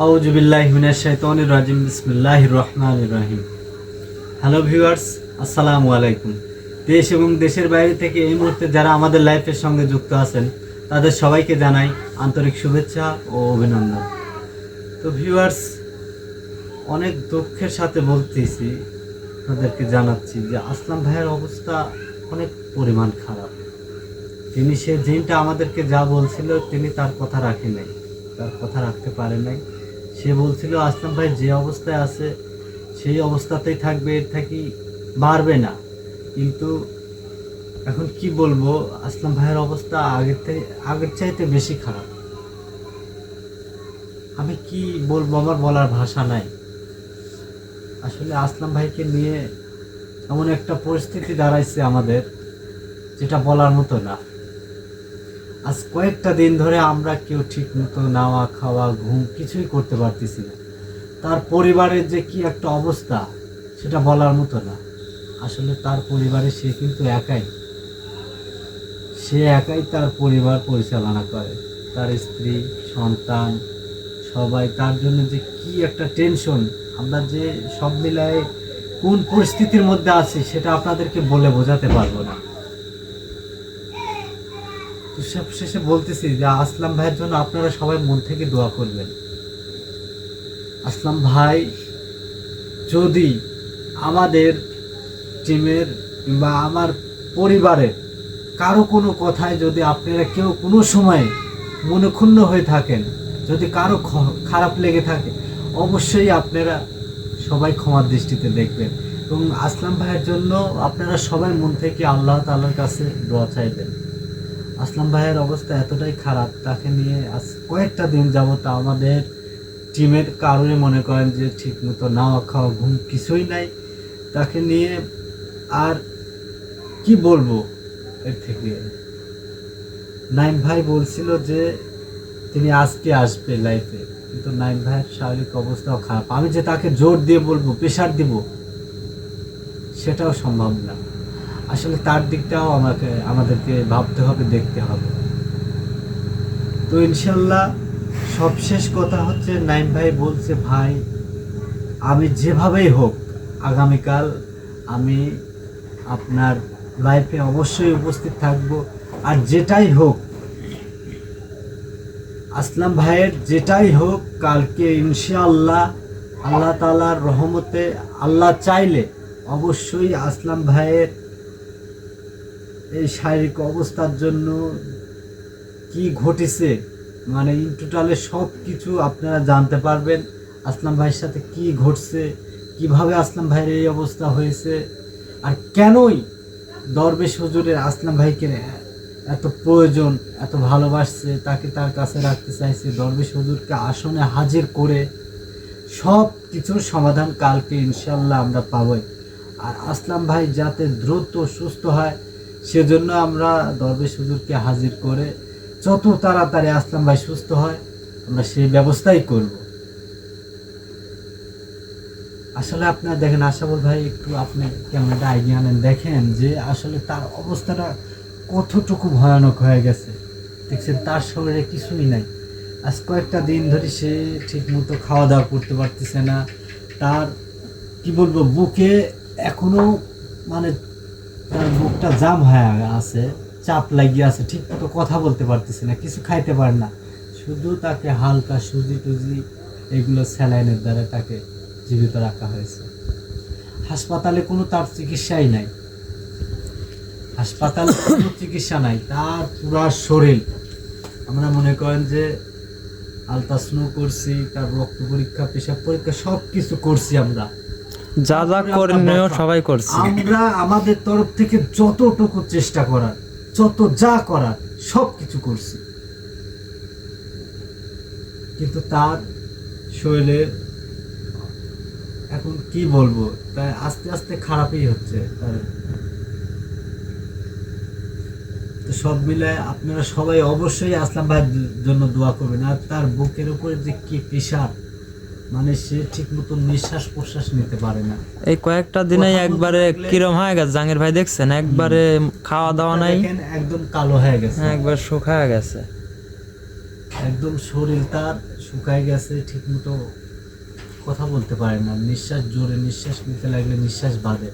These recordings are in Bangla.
আউজুবিল্লাহ মিনাশ শাইতানির রাজিম, বিসমিল্লাহির রহমানির রহিম। হ্যালো ভিউয়ার্স আসসালামু আলাইকুম। দেশ এবং দেশের বাইরে থেকে এই মুহূর্তে যারা আমাদের লাইফের সঙ্গে যুক্ত আছেন, তাদের সবাইকে জানাই আন্তরিক শুভেচ্ছা ও অভিনন্দন। তো ভিউয়ার্স অনেক দুঃখের সাথে বলতেছি আপনাদেরকে জানাচ্ছি যে আসলাম ভাইয়ের অবস্থা অনেক পরিমাণ খারাপ। তিনি সে দিনটা আমাদেরকে যা বলছিল, তিনি তার কথা রাখেন নাই, তার কথা রাখতে পারে নাই। সে বলছিল, আসলাম ভাই, যে অবস্থায় আছে, সেই অবস্থাতেই থাকবে, এর থাকি বাড়বে না। কিন্তু এখন কি বলব, আসলাম ভাইয়ের অবস্থা আগের থেকে, আগের চাইতে বেশি খারাপ। আমি কি বলব, আমার বলার ভাষা নাই। আসলে আসলাম ভাইকে নিয়ে এমন একটা পরিস্থিতি দাঁড়াইছে আমাদের, যেটা বলার মতো না। আজ কয়েকটা দিন ধরে আমরা কেউ ঠিক মতো নাওয়া খাওয়া, ঘুম কিছুই করতে পারতেছি না। তার পরিবারের যে কি একটা অবস্থা, সেটা বলার মতো না। আসলে তার পরিবারে সে কিন্তু একাই। সে একাই তার পরিবার পরিচালনা করে। তার স্ত্রী, সন্তান, সবাই তার জন্য যে কি একটা টেনশন, আমরা যে সব মিলায়ে কোন পরিস্থিতির মধ্যে আছি, সেটা আপনাদেরকে বলে বোঝাতে পারব না। তো সব শেষে বলতেছি যে আসলাম ভাইয়ের জন্য আপনারা সবাই মন থেকে দোয়া করবেন। আসলাম ভাই, যদি আমাদের টিমের বা আমার পরিবারের কারও কোনো কথায় যদি আপনারা কেউ কোনো সময় মনে ক্ষুণ্ণ হয়ে থাকেন, যদি কারও খারাপ লেগে থাকে, অবশ্যই আপনারা সবাই ক্ষমার দৃষ্টিতে দেখবেন এবং আসলাম ভাইয়ের জন্য আপনারা সবাই মন থেকে আল্লাহ তাআলার কাছে দোয়া চাইবেন। আসলাম ভাইয়ের অবস্থা এতটাই খারাপ, তাকে নিয়ে আজ কয়েকটা দিন যাবত আমাদের টিমের কারণে মনে করেন যে ঠিক মতো নাওয়া খাওয়া ঘুম কিছুই নাই। তাকে নিয়ে আর কি বলব এর থেকে? নাইম ভাই বলছিল যে তিনি আজকে আসবে লাইফে কিন্তু নাইম ভাইয়ের শারীরিক অবস্থাও খারাপ। আমি যে তাকে জোর দিয়ে বলব প্রেশার দিব, সেটাও সম্ভব না। আসলে তার দিকটাও আমাকে, আমাদেরকে ভাবতে হবে, দেখতে হবে। তো ইনশাল্লাহ সবশেষ কথা হচ্ছে, নাইম ভাই বলছে, ভাই, আমি যেভাবেই হোক, আগামীকাল আমি আপনার লাইফে অবশ্যই উপস্থিত থাকব। আর যেটাই হোক, আসলাম ভাইয়ের, যেটাই হোক, কালকে ইনশাআল্লাহ আল্লাহ তালার রহমতে, আল্লাহ চাইলে অবশ্যই আসলাম ভাইয়ের এই শারীরিক অবস্থার জন্য কি ঘটেছে? মানে ইন টোটালে সব কিছু আপনারা জানতে পারবেন। আসলাম ভাইয়ের সাথে কি ঘটছে? কীভাবে আসলাম ভাইয়ের এই অবস্থা হয়েছে? আর কেনই দরবেশ হুজুরের আসলাম ভাইকে এত প্রয়োজন, এত ভালোবাসছে, তাকে তার কাছে রাখতে চাইছে, দরবেশ হুজুরকে আসনে হাজির করে সব কিছুর সমাধান কালকে ইনশাল্লাহ আমরা পাবই। আর আসলাম ভাই যাতে দ্রুত সুস্থ হয় সেজন্য আমরা দরবেশ হুজুরকে হাজির করে যত তাড়াতাড়ি আসলাম ভাই, সুস্থ হয়, আমরা সেই ব্যবস্থাই করব। আসলে আপনার দেখেন, আশাবল ভাই, একটু আপনি একটা আইডিয়া নেন দেখেন যে আসলে তার অবস্থাটা কতটুকু ভয়ানক হয়ে গেছে। দেখছেন, তার শরীরে কিছুই নাই। আজ কয়েকটা দিন ধরে সে ঠিক মতো খাওয়া দাওয়া করতে পারতেছে না। তার, কি বলব, বুকে এখনও মানে তার বুকটা জাম হয়ে আছে, চাপ লাগিয়ে আছে, ঠিক মতো কথা বলতে পারতেছে না, কিছু খাইতে পারে না। শুধু তাকে হালকা সুজি টুজি এগুলো স্যালাইনের দ্বারা তাকে জীবিত রাখা হয়েছে। হাসপাতালে কোনো তার চিকিৎসাই নাই। হাসপাতালে কোনো চিকিৎসা নাই, তার পুরা শরীর। আমরা মনে করেন যে আলট্রাসাউন্ড করছি, তার রক্ত পরীক্ষা, পেশাব পরীক্ষা সব কিছু করছি আমরা। যা যা করণীয় সবাই করছি। আমরা আমাদের তরফ থেকে যতটুকু চেষ্টা করার যত যা করার সব কিছু করছি। কিন্তু তার শরীরে এখন কি বলব তাই আস্তে আস্তে খারাপই হচ্ছে। তার তো সব মিলায় আপনারা সবাই অবশ্যই আসলাম ভাইয়ের জন্য দোয়া করবেন। আর তার বুকের উপরে যে কি প্রেশার মানে সে ঠিক মতো নিঃশ্বাস প্রশ্বাস নিতে পারে না। এই কয়েকটা দিনেই একবারে কিরম হয়ে গেছে? জাহাঙ্গীর ভাই দেখছেন? একবারে খাওয়া দাওয়া নাই? একদম কালো হয়ে গেছে। হ্যাঁ, একবার শুকায় গেছে। একদম শরীর তার শুকায় গেছে ঠিকমতো কথা বলতে পারে না। নিঃশ্বাস জোরে নিঃশ্বাস নিতে লাগলে নিঃশ্বাস বাঁধে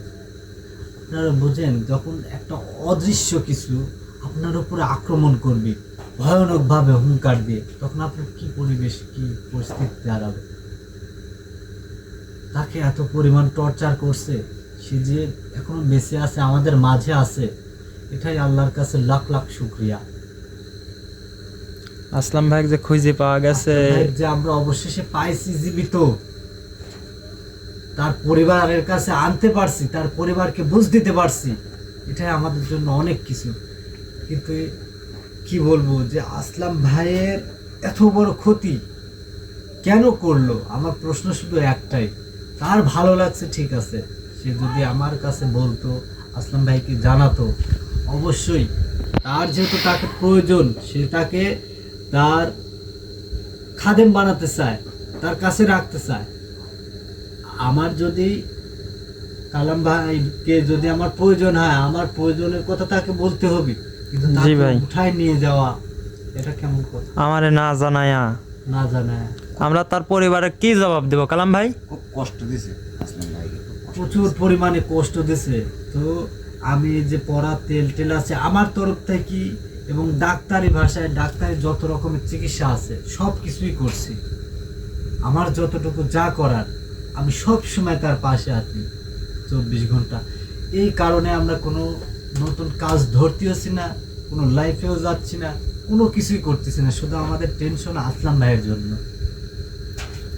আপনারা বুঝেন যখন একটা অদৃশ্য কিছু আপনার উপরে আক্রমণ করবে ভয়ানকভাবে হুঙ্কার দিয়ে তখন আপনার কি পরিবেশ কি পরিস্থিতি দাঁড়াবে? তাকে এত পরিমাণ টর্চার করছে সে যে এখনও বেঁচে আছে আমাদের মাঝে আছে এটাই আল্লাহর কাছে লাখ লাখ শুক্রিয়া। আসলাম ভাই যে খুঁজে পাওয়া গেছে। যে আমরা অবশেষে পাইছি জীবিত। তার পরিবারের কাছে আনতে পারছি তার পরিবারকে বুঝ দিতে পারছি এটাই আমাদের জন্য অনেক কিছু। কিন্তু কি বলব যে আসলাম ভাইয়ের এত বড় ক্ষতি কেন করল? আমার প্রশ্ন শুধু একটাই। তার ভালো লাগছে ঠিক আছে। সে যদি আমার কাছে বলতো আসলাম ভাইকে জানাতো অবশ্যই তার যেহেতু তাকে প্রয়োজন সে তাকে তার খাদেম বানাতে চায় তার কাছে রাখতে চায়। আমার যদি কালাম ভাইকে যদি আমার প্রয়োজন হয় আমার প্রয়োজনের কথা তাকে বলতে হবে কিন্তু তাকে উঠায় নিয়ে যাওয়া এটা কেমন কথা? আমারে না জানায়া। না জানায়। আমরা তার পরিবারে কি জবাব দেব? কালাম ভাই? খুব কষ্ট দিছে প্রচুর পরিমাণে কষ্ট দিছে। তো আমি যে পড়া তেল টেল আছে আমার তরফ থেকে এবং ডাক্তারি ভাষায় ডাক্তারি যত রকমের চিকিৎসা আছে সব কিছুই করছি। আমার যতটুকু যা করার আমি সব সময় তার পাশে আছি চব্বিশ ঘণ্টা। এই কারণে আমরা কোনো নতুন কাজ ধরতেওছি না কোনো লাইফেও যাচ্ছি না কোনো কিছুই করতেছি না। শুধু আমাদের টেনশন আসলাম ভাইয়ের জন্য।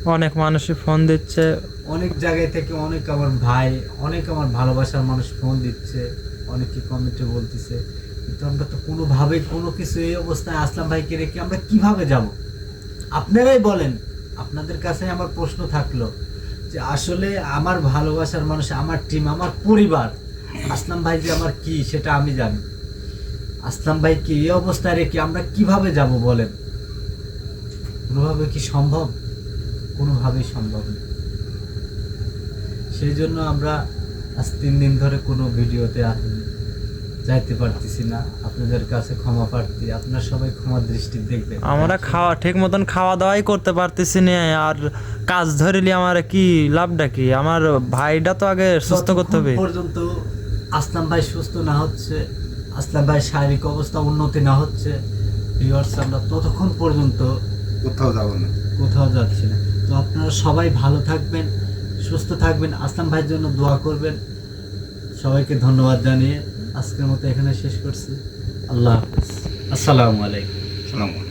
অনেক মানুষই ফোন দিচ্ছে। অনেক জায়গায় থেকে অনেক আমার ভাই, অনেক আমার ভালোবাসার মানুষ ফোন দিচ্ছে, অনেকে কমেন্টে বলতেছে, কিন্তু আমরা তো কোনোভাবে কোনো কিছু এই অবস্থায় আসলাম ভাইকে রেখে আমরা কীভাবে যাব? আপনারাই বলেন, আপনাদের কাছে আমার প্রশ্ন থাকল যে আসলে আমার ভালোবাসার মানুষ, আমার টিম আমার পরিবার, আসলাম ভাই যে আমার কি সেটা আমি জানি। আসলাম ভাইকে এই অবস্থায় রেখে আমরা কীভাবে যাব বলেন? কোনোভাবে কি সম্ভব? কোনোভাবেই সম্ভব না। সেই জন্য আমরা আজ তিন দিন ধরে কোনো ভিডিওতে আসি যাইতে পারতেছি না। আপনাদের কাছে ক্ষমা প্রার্থী। আপনার সবাই ক্ষমা দৃষ্টি দেখবেন। আমরা খাওয়া ঠিক মতন খাওয়া দাওয়াই করতে পারতেছি না। আর কাজ ধরিলি আমার কি লাভটা কি? আমার ভাইটা তো আগে সুস্থ করতে হবে। পর্যন্ত আসলাম ভাই সুস্থ না হচ্ছে আসলাম ভাই শারীরিক অবস্থা উন্নতি না হচ্ছে ভিউয়ার্স আমরা ততক্ষণ পর্যন্ত কোথাও যাব না। কোথাও যাচ্ছি না। তো আপনারা সবাই ভালো থাকবেন, সুস্থ থাকবেন। আসলাম ভাইয়ের জন্য দোয়া করবেন। সবাইকে ধন্যবাদ জানিয়ে আজকের মতো এখানে শেষ করছি। আল্লাহ হাফিজ। আসসালামু আলাইকুম।